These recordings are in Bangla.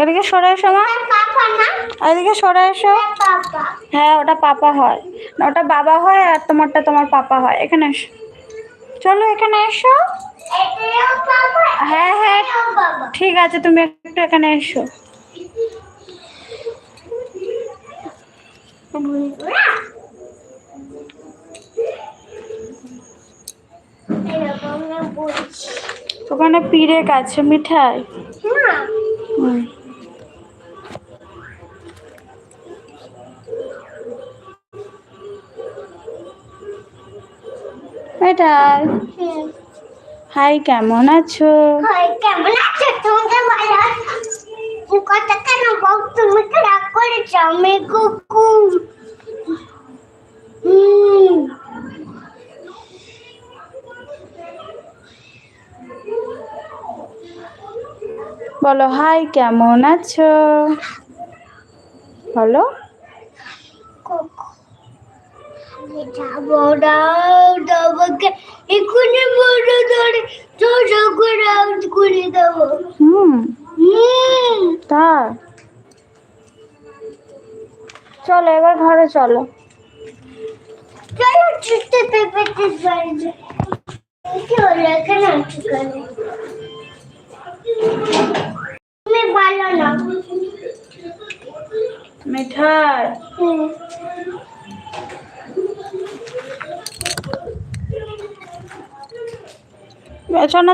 এদিকে সরে এসো এদিকে সরে এসো। হ্যাঁ ওটা পাপা হয়। ওটা বাবা হয় আর তোমারটা তোমার পাপা হয়। এখানে এসো। চলো, এখানে এসো। হ্যাঁ হ্যাঁ ঠিক আছে, তুমি একটু এখানে এসো। ওখানে পিড়ে আছে মিঠাই। মিঠাই হাই, কেমন আছো? কেমন আছো কথা কেন বল, তুমি রাগ করেছ? আমি কুকুর। বলো হাই কেমন আছো? বলো। চলো এবার ঘরে চলো। চলো ছুটতে পেঁপেতে বাড়ি কি হলো এখানে কেন তুমি ভালো না মিঠাই। হুম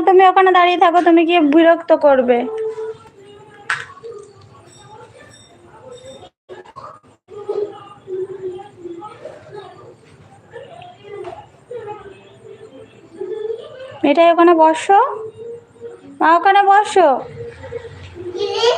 তুমি ওখানে দাঁড়িয়ে থাকো তুমি কি বিরক্ত করবে। মিঠাই ওখানে বসো। মা ওখানে বসো। ইলিশ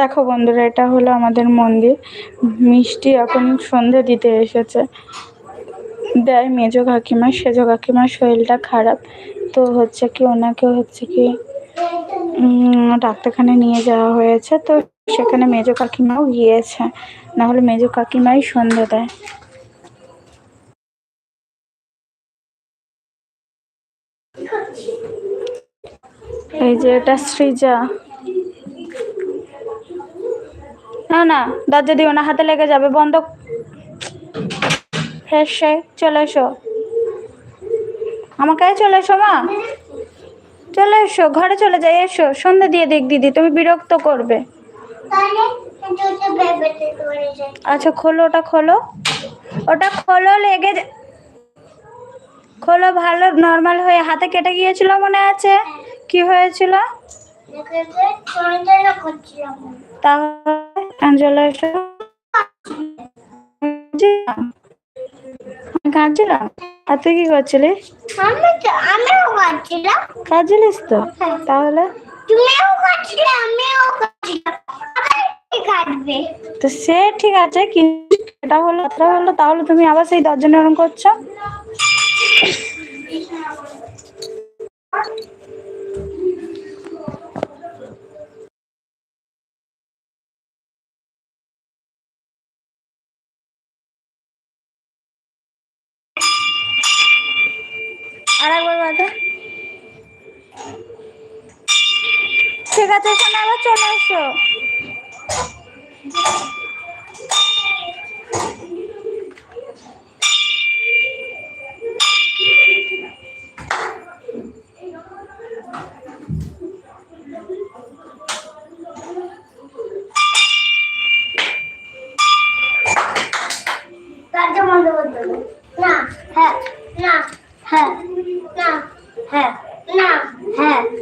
দেখো বন্ধুরা, এটা হলো আমাদের মন্দির। মিষ্টি এখন সন্ধে দিতে এসেছে। দেয় মেজো কাকিমা, সেজো কাকিমার শরীরটা খারাপ। তো হচ্ছে কি, ওনাকে হচ্ছে কি ডাক্তারখানে নিয়ে যাওয়া হয়েছে। তো সেখানে মেজো কাকিমাও গিয়েছে। না হলে মেজো কাকিমাই সন্ধে দেয়। এই যে এটা সৃজা। না না দরজা দিও না হাতে লেগে যাবে বন্ধ। ফ্রেশ হয়ে চলে এসো। আমার কাছে চলে এসো মা। চলে এসো ঘরে চলে যাই এসো। সন্ধে দিয়ে দিক দিদি তুমি বিরক্ত করবে। আচ্ছা খোলো ওটা খোলো। ওটা খোলো লেগে খোলো ভালো নর্মাল হয়ে হাতে কেটে গিয়েছিল মনে আছে? কি হয়েছিল? দেখে তাহলে কাঁদছিলাম আর তুই কি করছিলাম। কাঁদছিলিস তো তাহলে? করছিলে কি কাটবে? তো সে ঠিক আছে কিন্তু এটা হলো এটা হলো তাহলে তুমি আবার সেই দশজন করছ? আর বাজা ঠিক আছে এখানে আবার চলে এসো। কার্য 嘿，那嘿。